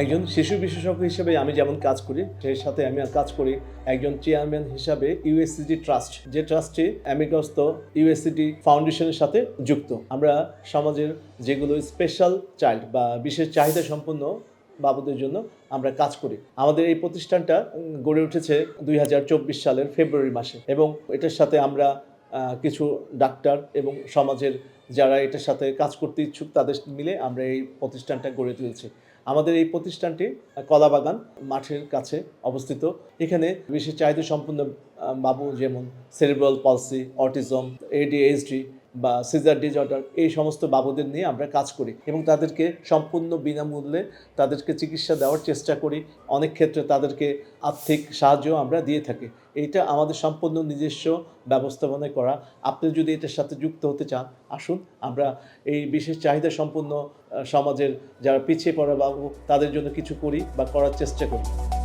একজন শিশু বিশেষজ্ঞ হিসেবে আমি যেমন কাজ করি, সেই সাথে আমি কাজ করি একজন চেয়ারম্যান হিসাবে ইউএসসিডি ট্রাস্ট, যে ট্রাস্টটি আমেরিকাস্ত ইউএসসিডি ফাউন্ডেশনের সাথে যুক্ত। আমরা সমাজের যেগুলো স্পেশাল চাইল্ড বা বিশেষ চাহিদা সম্পন্ন বাবুদের জন্য আমরা কাজ করি। আমাদের এই প্রতিষ্ঠানটা গড়ে উঠেছে দুই হাজার চব্বিশ সালের ফেব্রুয়ারি মাসে এবং এটার সাথে আমরা কিছু ডাক্তার এবং সমাজের যারা এটার সাথে কাজ করতে ইচ্ছুক তাদের মিলে আমরা এই প্রতিষ্ঠানটা গড়ে তুলছি। আমাদের এই প্রতিষ্ঠানটি কলাবাগান মাঠের কাছে অবস্থিত। এখানে বিশেষ চাহিদা সম্পন্ন বাবু যেমন সেরিব্রাল পলসি অটিজম এডিএইচডি বা সিজার ডিজঅর্ডার এই সমস্ত বাবুদের নিয়ে আমরা কাজ করি এবং তাদেরকে সম্পূর্ণ বিনামূল্যে তাদেরকে চিকিৎসা দেওয়ার চেষ্টা করি। অনেক ক্ষেত্রে তাদেরকে আর্থিক সাহায্য আমরা দিয়ে থাকি। এইটা আমাদের সম্পূর্ণ নিজস্ব ব্যবস্থাপনায় করা। আপনি যদি এটার সাথে যুক্ত হতে চান, আসুন। আমরা এই বিশেষ চাহিদা সম্পন্ন সমাজের যারা পিছিয়ে পড়া বাবু, তাদের জন্য কিছু করি বা করার চেষ্টা করি।